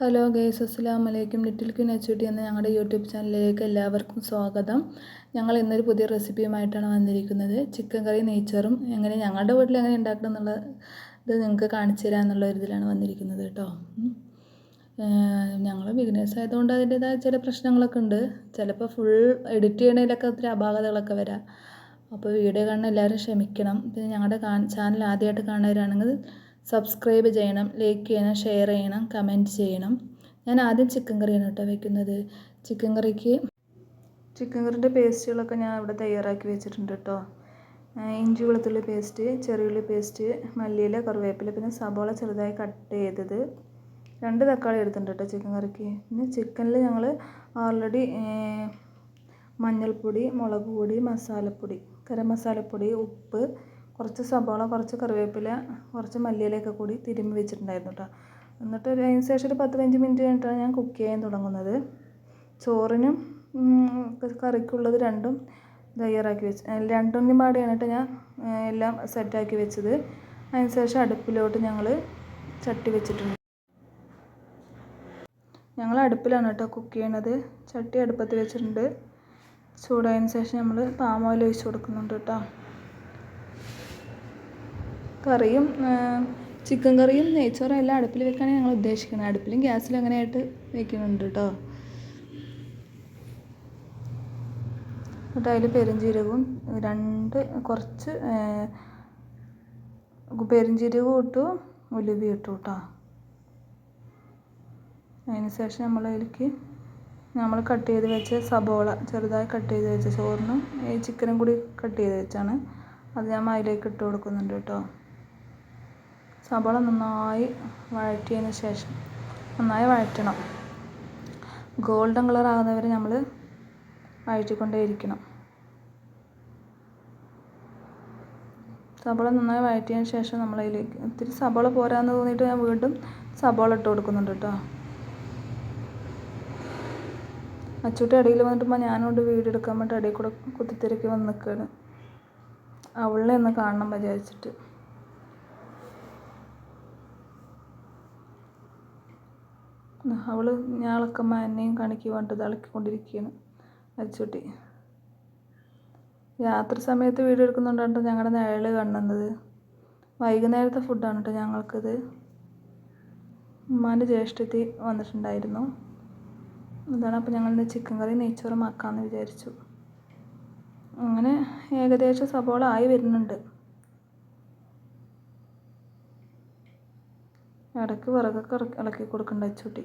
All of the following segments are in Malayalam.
ഹലോ ഗൈസ് അസ്സലാം വലൈക്കും ലിറ്റിൽ ക്യൂൻ എച്ച് എന്ന ഞങ്ങളുടെ യൂട്യൂബ് ചാനലിലേക്ക് എല്ലാവർക്കും സ്വാഗതം. ഞങ്ങൾ ഇന്നൊരു പുതിയ റെസിപ്പിയുമായിട്ടാണ് വന്നിരിക്കുന്നത്. ചിക്കൻ കറി നെയ്ച്ചോറും എങ്ങനെ ഞങ്ങളുടെ വീട്ടിൽ എങ്ങനെ ഉണ്ടാക്കണം എന്നുള്ള ഇത് നിങ്ങൾക്ക് കാണിച്ചു തരാം എന്നുള്ള ഒരു ഇതിലാണ് വന്നിരിക്കുന്നത് കേട്ടോ. ഞങ്ങൾ ബിഗിനേഴ്സ് ആയതുകൊണ്ട് അതിന്റേതായ ചില പ്രശ്നങ്ങളൊക്കെ ഉണ്ട്. ചിലപ്പോൾ ഫുൾ എഡിറ്റ് ചെയ്യണതിലൊക്കെ ഒത്തിരി അപാകതകളൊക്കെ വരാം. അപ്പോൾ വീഡിയോ കാണുന്ന എല്ലാവരും ക്ഷമിക്കണം. പിന്നെ ഞങ്ങളുടെ ചാനൽ ആദ്യമായിട്ട് കാണുന്നവരാണെങ്കിൽ സബ്സ്ക്രൈബ് ചെയ്യണം ലൈക്ക് ചെയ്യണം ഷെയർ ചെയ്യണം കമന്റ് ചെയ്യണം. ഞാൻ ആദ്യം ചിക്കൻ കറിയാണ് കേട്ടോ വെക്കുന്നത്. ചിക്കൻ കറിക്ക് ചിക്കൻ കറിന്റെ പേസ്റ്റുകളൊക്കെ ഞാൻ ഇവിടെ തയ്യാറാക്കി വെച്ചിട്ടുണ്ട് കേട്ടോ. ഇഞ്ചി വെളുത്തുള്ളി പേസ്റ്റ് ചെറിയുള്ളി പേസ്റ്റ് മല്ലിയില കറിവേപ്പില പിന്നെ സബോള ചെറുതായി കട്ട് ചെയ്തത്. രണ്ട് തക്കാളി എടുത്തിട്ടുണ്ട് കേട്ടോ ചിക്കൻ കറിക്ക് പിന്നെ ചിക്കനിൽ ഞങ്ങൾ ഓൾറെഡി മഞ്ഞൾപ്പൊടി മുളക് പൊടി മസാലപ്പൊടി ഗരം മസാലപ്പൊടി ഉപ്പ് കുറച്ച് സബോള കുറച്ച് കറിവേപ്പില കുറച്ച് മല്ലിയിലയൊക്കെ കൂടി തിരുമ്മി വെച്ചിട്ടുണ്ടായിരുന്നു കേട്ടോ എന്നിട്ട് ഒരു അതിന് ശേഷം ഒരു പത്ത് പതിനഞ്ച് മിനിറ്റ് കഴിഞ്ഞിട്ടാണ് ഞാൻ കുക്ക് ചെയ്യാൻ തുടങ്ങുന്നത്. ചോറിനും കറിക്കുള്ളത് രണ്ടും തയ്യാറാക്കി വെച്ച് രണ്ടിനും പാടിയാണ് ഞാൻ എല്ലാം സെറ്റാക്കി വെച്ചത്. അതിന് ശേഷം അടുപ്പിലോട്ട് ഞങ്ങൾ ചട്ടി വെച്ചിട്ടുണ്ട്. ഞങ്ങൾ അടുപ്പിലാണ് കേട്ടോ കുക്ക് ചെയ്യണത്. ചട്ടി അടുപ്പത്ത് വെച്ചിട്ടുണ്ട്. ചൂടായതിന് ശേഷം നമ്മൾ പാമോയിൽ ഒഴിച്ച് കൊടുക്കുന്നുണ്ട് കേട്ടോ കറിയും ചിക്കൻ കറിയും നെയ്ച്ചോറും എല്ലാം അടുപ്പിൽ വെക്കാനാണ് ഞങ്ങൾ ഉദ്ദേശിക്കുന്നത്. അടുപ്പിലും ഗ്യാസിലും അങ്ങനെയായിട്ട് വെക്കുന്നുണ്ട് കേട്ടോ അതിൽ പെരുംജീരകവും രണ്ട് കുറച്ച് പെരുംജീരകവും ഇട്ടു ഉലുവി ഇട്ടു കേട്ടോ അതിന് ശേഷം നമ്മൾ അതിലേക്ക് നമ്മൾ കട്ട് ചെയ്ത് വെച്ച സബോള ചെറുതായി കട്ട് ചെയ്ത് വെച്ച ചോറിനും ഈ ചിക്കനും കൂടി കട്ട് ചെയ്ത് വെച്ചാണ്. അത് ഞാൻ അതിലേക്ക് ഇട്ട് കൊടുക്കുന്നുണ്ട് കേട്ടോ സബോള നന്നായി വഴറ്റിയതിന് ശേഷം നന്നായി വഴറ്റണം. ഗോൾഡൻ കളർ ആകുന്നവരെ നമ്മൾ വഴറ്റിക്കൊണ്ടേയിരിക്കണം. സബോള നന്നായി വഴറ്റിയതിന് ശേഷം നമ്മൾ അതിലേക്ക് ഇത്തിരി സബോള പോരാന്ന് തോന്നിയിട്ട് ഞാൻ വീണ്ടും സബോള ഇട്ട് കൊടുക്കുന്നുണ്ട് കേട്ടോ. അച്ചൂട്ടി ഇടയിൽ വന്നിട്ടുമ്പോൾ ഞാനോട് വീട് എടുക്കാൻ വേണ്ടി ഇടയിൽ കൂടെ കുത്തിത്തിരക്കി വന്ന് നിൽക്കുകയാണ് അവളെ ഒന്ന് കാണണം വിചാരിച്ചിട്ട്. അവൾ ഞാളക്കമ്മ എന്നെയും കാണിക്ക് പറഞ്ഞിട്ട് തിളക്കിക്കൊണ്ടിരിക്കുകയാണ് അച്ചുട്ടി രാത്രി സമയത്ത് വീഡിയോ എടുക്കുന്നുണ്ടാണ് ഞങ്ങളുടെ നിഴൽ കാണുന്നത് വൈകുന്നേരത്തെ ഫുഡാണ് കേട്ടോ ഞങ്ങൾക്കിത്. ഉമ്മാന്റെ ജ്യേഷ്ഠത്തി വന്നിട്ടുണ്ടായിരുന്നു. അതാണ് അപ്പോൾ ഞങ്ങൾ ചിക്കൻ കറി നെയ്ച്ചോറും ആക്കാമെന്ന് വിചാരിച്ചു. അങ്ങനെ ഏകദേശം സബോള ആയി വരുന്നുണ്ട്. ഇടയ്ക്ക് വിറകൊക്കെ ഇളക്കി കൊടുക്കേണ്ട അച്ചൂട്ടി.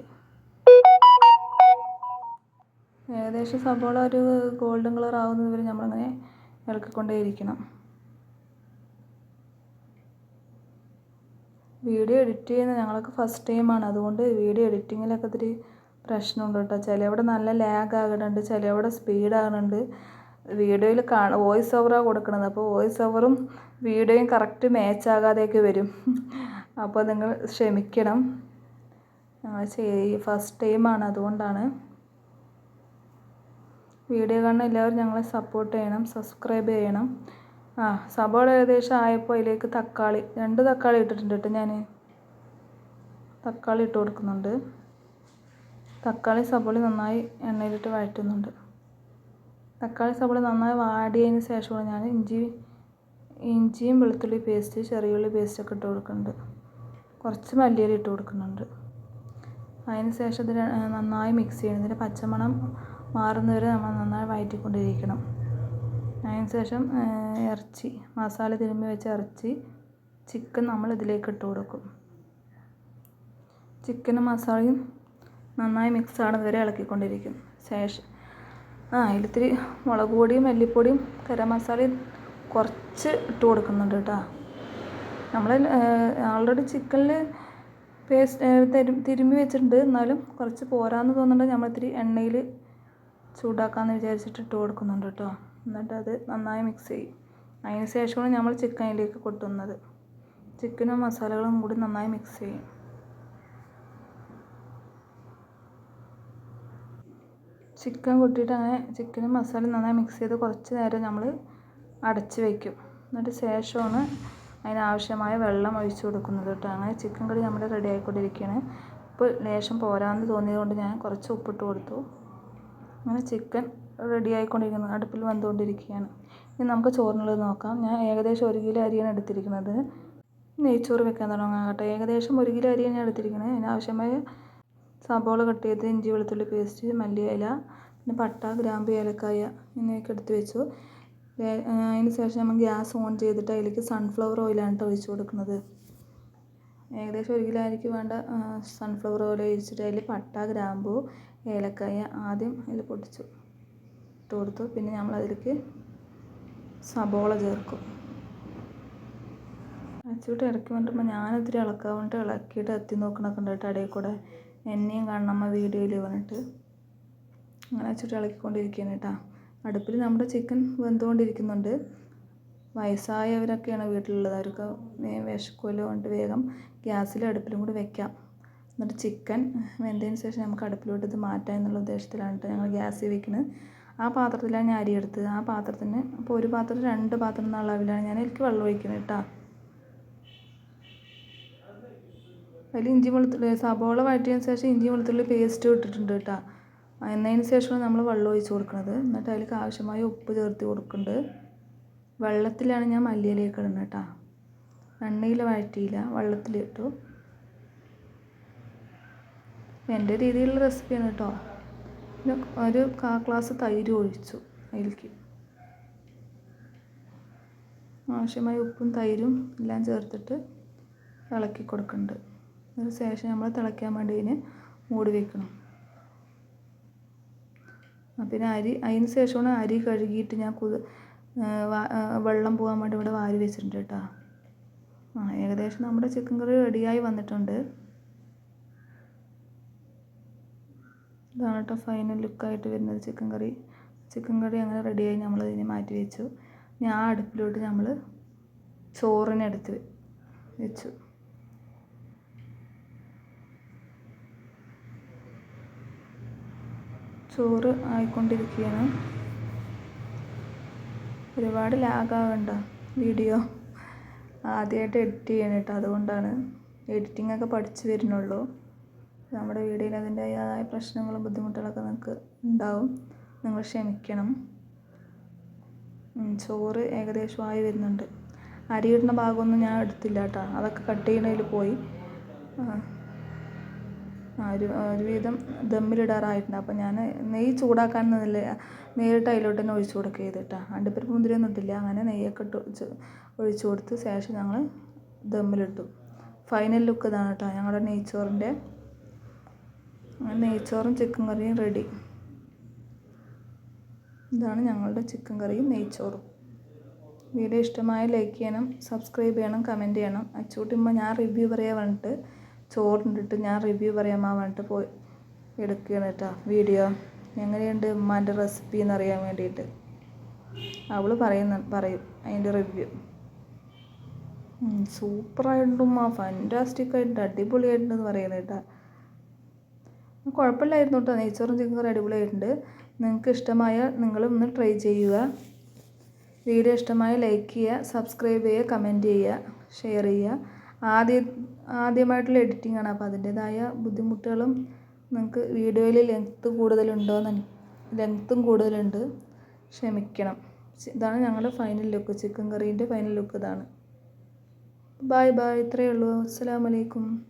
ഏകദേശം സബോള ഒരു ഗോൾഡൻ കളർ ആവുന്നത് വരെ നമ്മളങ്ങനെ ഇളക്കിക്കൊണ്ടേയിരിക്കണം വീഡിയോ എഡിറ്റ് ചെയ്യുന്ന ഞങ്ങളൊക്കെ ഫസ്റ്റ് ടൈമാണ് അതുകൊണ്ട് വീഡിയോ എഡിറ്റിങ്ങിലൊക്കെ ഇത്തിരി പ്രശ്നമുണ്ട് കേട്ടോ. ചിലവിടെ നല്ല ലാഗ് ആകുന്നുണ്ട് ചിലവിടെ സ്പീഡ് ആകുന്നുണ്ട് വീഡിയോയിൽ കാണ വോയിസ് ഓവറാണ് കൊടുക്കുന്നത് അപ്പോൾ വോയിസ് ഓവറും വീഡിയോയും കറക്റ്റ് മാച്ച് ആകാതെയൊക്കെ വരും. അപ്പോൾ നിങ്ങൾ ക്ഷമിക്കണം. ഫസ്റ്റ് ടൈമാണ് അതുകൊണ്ടാണ്. വീഡിയോ കാണുന്ന എല്ലാവരും ഞങ്ങളെ സപ്പോർട്ട് ചെയ്യണം സബ്സ്ക്രൈബ് ചെയ്യണം. ആ സബോള ഏകദേശം ആയപ്പോൾ അതിലേക്ക് തക്കാളി രണ്ട് തക്കാളി ഇട്ടിട്ടുണ്ട് കേട്ടോ ഞാൻ തക്കാളി ഇട്ട് കൊടുക്കുന്നുണ്ട്. തക്കാളി സബോളി നന്നായി എണ്ണയിലിട്ട് വഴറ്റുന്നുണ്ട്. തക്കാളി സബോളി നന്നായി വാടിയതിന് ശേഷമാണ് ഞാൻ ഇഞ്ചി ഇഞ്ചിയും വെളുത്തുള്ളി പേസ്റ്റ് ചെറിയുള്ളി പേസ്റ്റൊക്കെ ഇട്ട് കൊടുക്കുന്നുണ്ട്. കുറച്ച് മല്ലിയില ഇട്ട് കൊടുക്കുന്നുണ്ട്. അതിന് ശേഷം ഇത് നന്നായി മിക്സ് ചെയ്യണം. ഇതിന്റെ പച്ചമണം മാറുന്നവരെ നമ്മൾ നന്നായി വഴറ്റിക്കൊണ്ടിരിക്കണം അതിന് ശേഷം ഇറച്ചി മസാല തിരുമ്മി വെച്ച ഇറച്ചി ചിക്കൻ നമ്മൾ ഇതിലേക്ക് ഇട്ട് കൊടുക്കും. ചിക്കനും മസാലയും നന്നായി മിക്സ് ആണെന്നവരെ വരെ ഇളക്കിക്കൊണ്ടിരിക്കും. ശേഷം ആ അതിലിത്തിരി മുളക് പൊടിയും മല്ലിപ്പൊടിയും ഗരം മസാലയും കുറച്ച് ഇട്ട് കൊടുക്കുന്നുണ്ട് കേട്ടോ. നമ്മൾ ഓൾറെഡി ചിക്കനിൽ പേസ്റ്റ് തിരുമ്മി വെച്ചിട്ടുണ്ട്. എന്നാലും കുറച്ച് പോരാന്ന് തോന്നുന്നുണ്ട്. നമ്മൾ ഇത്തിരി എണ്ണയിൽ ചൂടാക്കാമെന്ന് വിചാരിച്ചിട്ട് ഇട്ട് കൊടുക്കുന്നുണ്ട് കേട്ടോ എന്നിട്ട് അത് നന്നായി മിക്സ് ചെയ്യും. അതിന് ശേഷമാണ് നമ്മൾ ചിക്കനിലേക്ക് കൊട്ടുന്നത്. ചിക്കനും മസാലകളും കൂടി നന്നായി മിക്സ് ചെയ്യും. ചിക്കൻ കൊട്ടിയിട്ട് അങ്ങനെ ചിക്കനും മസാലയും നന്നായി മിക്സ് ചെയ്ത് കുറച്ച് നേരം നമ്മൾ അടച്ച് വയ്ക്കും എന്നിട്ട് ശേഷമാണ് അതിനാവശ്യമായ വെള്ളം ഒഴിച്ച് കൊടുക്കുന്നത് കേട്ടോ. അങ്ങനെ ചിക്കൻ കറി നമ്മുടെ റെഡി ആയിക്കൊണ്ടിരിക്കുകയാണ് ഉപ്പ് ലേശം പോരാന്ന് തോന്നിയതുകൊണ്ട് ഞാൻ കുറച്ച് ഉപ്പിട്ട് കൊടുത്തു. അങ്ങനെ ചിക്കൻ റെഡി ആയിക്കൊണ്ടിരിക്കുന്നു. അടുപ്പിൽ വന്നുകൊണ്ടിരിക്കുകയാണ്. ഇനി നമുക്ക് ചോറിനുള്ളത് നോക്കാം. ഞാൻ ഏകദേശം ഒരു കിലോ അരിയാണ് എടുത്തിരിക്കുന്നത്. നെയ്ച്ചോറ് വെക്കാൻ തുടങ്ങാം കേട്ടോ. ഏകദേശം ഒരു കിലോ അരിയാണ് ഞാൻ എടുത്തിരിക്കുന്നത്. അതിനാവശ്യമായ സബോള കട്ട് ചെയ്ത് ഇഞ്ചി വെളുത്തുള്ളി പേസ്റ്റ് മല്ലിയില പിന്നെ പട്ട ഗ്രാമ്പു ഏലക്കായ എന്നിവയൊക്കെ എടുത്ത് വെച്ചു. അതിന് ശേഷം നമ്മൾ ഗ്യാസ് ഓൺ ചെയ്തിട്ട് അതിലേക്ക് സൺഫ്ലവർ ഓയിലാണ് കേട്ടോ ഒഴിച്ച് കൊടുക്കുന്നത്. ഏകദേശം ഒരു കിലോ അരിക്ക് വേണ്ട സൺഫ്ലവർ ഓയിൽ ഒഴിച്ചിട്ട് അതിൽ പട്ട ഗ്രാമ്പു ഏലക്കായ ആദ്യം അതിൽ പൊട്ടിച്ചു ഇട്ട് കൊടുത്തു. പിന്നെ നമ്മൾ അതിലേക്ക് സബോള ചേർക്കും. അച്ചൂട്ട് ഇടയ്ക്ക് വന്നിട്ടുമ്പോൾ ഞാനൊത്തിരി ഇളക്കാൻ വേണ്ടിയിട്ട് ഇളക്കിയിട്ട് എത്തി നോക്കണൊക്കെ ഉണ്ട് കേട്ടോ ഇടയിൽ കൂടെ. എന്നെയും കാണണം വീഡിയോയിൽ പറഞ്ഞിട്ട്. അങ്ങനെ അച്ചൂട്ട് ഇളക്കിക്കൊണ്ടിരിക്കുകയാണ് കേട്ടോ. അടുപ്പിൽ നമ്മുടെ ചിക്കൻ വെന്തുകൊണ്ടിരിക്കുന്നുണ്ട്. വയസ്സായവരൊക്കെയാണ് വീട്ടിലുള്ളത്. അവർക്ക് വിശക്കുമല്ലോ കൊണ്ട് വേഗം ഗ്യാസിൽ അടുപ്പിലും കൂടി വെക്കാം. എന്നിട്ട് ചിക്കൻ വെന്തതിന് ശേഷം നമുക്ക് അടുപ്പിലോട്ട് ഇത് മാറ്റാം എന്നുള്ള ഉദ്ദേശത്തിലാണ് ഞങ്ങൾ ഗ്യാസിൽ വെക്കുന്നത് ആ പാത്രത്തിലാണ് ഞാൻ അരി ആ പാത്രത്തിന് അപ്പോൾ ഒരു പാത്രം രണ്ട് പാത്രം എന്നുള്ള അളവിലാണ് ഞാൻ എനിക്ക് വെള്ളം ഒഴിക്കുന്നത് കേട്ടോ അതിൽ ഇഞ്ചി വെളുത്തുള്ളി സബോള വഴറ്റിയതിന് ശേഷം ഇഞ്ചി വെളുത്തുള്ളി പേസ്റ്റ് ഇട്ടിട്ടുണ്ട് കേട്ടോ എന്നതിന് ശേഷമാണ് നമ്മൾ വെള്ളം ഒഴിച്ച് കൊടുക്കുന്നത്. എന്നിട്ട് അതിലേക്ക് ആവശ്യമായ ഉപ്പ് ചേർത്ത് കൊടുക്കുന്നുണ്ട്. വെള്ളത്തിലാണ് ഞാൻ മല്ലിയിലേക്ക് ഇടുന്നത് കേട്ടോ. എണ്ണയിൽ വഴറ്റിയില്ല. വെള്ളത്തിലിട്ടു എന്റെ രീതിയിലുള്ള റെസിപ്പിയാണ് കേട്ടോ. പിന്നെ ഒരു കാ ക്ലാസ് തൈര് ഒഴിച്ചു അതിലേക്ക്. ആവശ്യമായ ഉപ്പും തൈരും എല്ലാം ചേർത്തിട്ട് ഇളക്കി കൊടുക്കുന്നുണ്ട്. അതിന് ശേഷം നമ്മൾ തിളയ്ക്കാൻ വേണ്ടി ഇതിന് മൂടി വെക്കണം. പിന്നെ അരി അതിന് ശേഷമാണ് അരി കഴുകിയിട്ട് ഞാൻ കുതി വെള്ളം പോകാൻ വേണ്ടി ഇവിടെ വാരി വെച്ചിട്ടുണ്ട് കേട്ടോ. ആ ഏകദേശം നമ്മുടെ ചിക്കൻ കറി റെഡിയായി വന്നിട്ടുണ്ട്. ഇതാണ് കേട്ടോ ഫൈനൽ ലുക്കായിട്ട് വരുന്നത് ചിക്കൻ കറി ചിക്കൻ കറി അങ്ങനെ റെഡിയായി നമ്മൾ ഇതിനെ മാറ്റി വെച്ചു. ഞാൻ അടുപ്പിലോട്ട് നമ്മൾ ചോറിനെടുത്ത് വെച്ചു. ചോറ് ആയിക്കൊണ്ടിരിക്കുകയാണ്. ഒരുപാട് ലാഗാകണ്ട വീഡിയോ. ആദ്യമായിട്ട് എഡിറ്റ് ചെയ്യണം കേട്ടോ അതുകൊണ്ടാണ്. എഡിറ്റിംഗ് ഒക്കെ പഠിച്ചു വരുന്നുള്ളൂ. നമ്മുടെ വീഡിയോയിൽ അതിന്റെതായ പ്രശ്നങ്ങളും ബുദ്ധിമുട്ടുകളൊക്കെ നമുക്ക് ഉണ്ടാവും. നിങ്ങൾ ക്ഷമിക്കണം. ചോറ് ഏകദേശം ആയി വരുന്നുണ്ട് അരിയിടുന്ന ഭാഗമൊന്നും ഞാൻ എടുത്തില്ല കേട്ടോ. അതൊക്കെ കട്ട് ചെയ്യുന്നതിൽ പോയി. ഒരു ഒരുവിധം ദമ്മിലിടാറായിട്ടുണ്ട്. അപ്പോൾ ഞാൻ നെയ്യ് ചൂടാക്കാൻ നിന്നില്ല. നേരിട്ട് അതിലോട്ട് തന്നെ ഒഴിച്ച് കൊടുക്കുക ചെയ്തിട്ടാണ് അണ്ടിപ്പരിപ്പ് മുന്തിരിയൊന്നും ഇട്ടില്ല. അങ്ങനെ നെയ്യൊക്കെ ഇട്ട് ഒഴിച്ച് കൊടുത്ത് ശേഷം ഞങ്ങൾ ദമ്മിലിട്ടു. ഫൈനൽ ലുക്ക് ഇതാണ് കേട്ടോ. ഞങ്ങളുടെ നെയ്ച്ചോറിന്റെ നെയ്ച്ചോറും ചിക്കൻ കറിയും റെഡി ഇതാണ് ഞങ്ങളുടെ ചിക്കൻ കറിയും നെയ്ച്ചോറും. വീഡിയോ ഇഷ്ടമായ ലൈക്ക് ചെയ്യണം സബ്സ്ക്രൈബ് ചെയ്യണം കമന്റ് ചെയ്യണം. അച്ചൂട്ടുമ്പോൾ ഞാൻ റിവ്യൂ പറയാൻ പറഞ്ഞിട്ട് ചോറിനിട്ട് ഞാൻ റിവ്യൂ പറയാൻ പറഞ്ഞിട്ട് പോയി എടുക്കുകയാണ് കേട്ടോ വീഡിയോ എങ്ങനെയുണ്ട് ഉമ്മാന്റെ റെസിപ്പി എന്നറിയാൻ വേണ്ടിയിട്ട്? അവൾ പറയുന്ന പറയും അതിന്റെ റിവ്യൂ സൂപ്പറായിട്ടുണ്ട് ഉമ്മ. ഫാന്റാസ്റ്റിക് ആയിട്ടുണ്ട് അടിപൊളിയായിട്ടുണ്ടെന്ന് പറയുന്നത് കേട്ടോ. കുഴപ്പമില്ലായിരുന്നു കേട്ടോ നെയ്ച്ചോറും ചിക്കൻ കറി അടിപൊളിയായിട്ടുണ്ട്. നിങ്ങൾക്ക് ഇഷ്ടമായ നിങ്ങളും ഒന്ന് ട്രൈ ചെയ്യുക. വീഡിയോ ഇഷ്ടമായ ലൈക്ക് ചെയ്യുക സബ്സ്ക്രൈബ് ചെയ്യുക കമന്റ് ചെയ്യുക ഷെയർ ചെയ്യുക. ആദ്യം ആദ്യമായിട്ടുള്ള എഡിറ്റിംഗ് ആണ്. അപ്പോൾ അതിന്റേതായ ബുദ്ധിമുട്ടുകളും നിങ്ങൾക്ക് വീഡിയോയിൽ ലെങ്ത്ത് കൂടുതലുണ്ടോയെന്ന് ലെങ്ത്തും കൂടുതലുണ്ട്. ക്ഷമിക്കണം. ഇതാണ് ഞങ്ങളുടെ ഫൈനൽ ലുക്ക് ചിക്കൻ കറീന്റെ ഫൈനൽ ലുക്ക് ഇതാണ്. ബായ് ബായ് ഇത്രയേ ഉള്ളൂ. അസ്സലാമലൈക്കും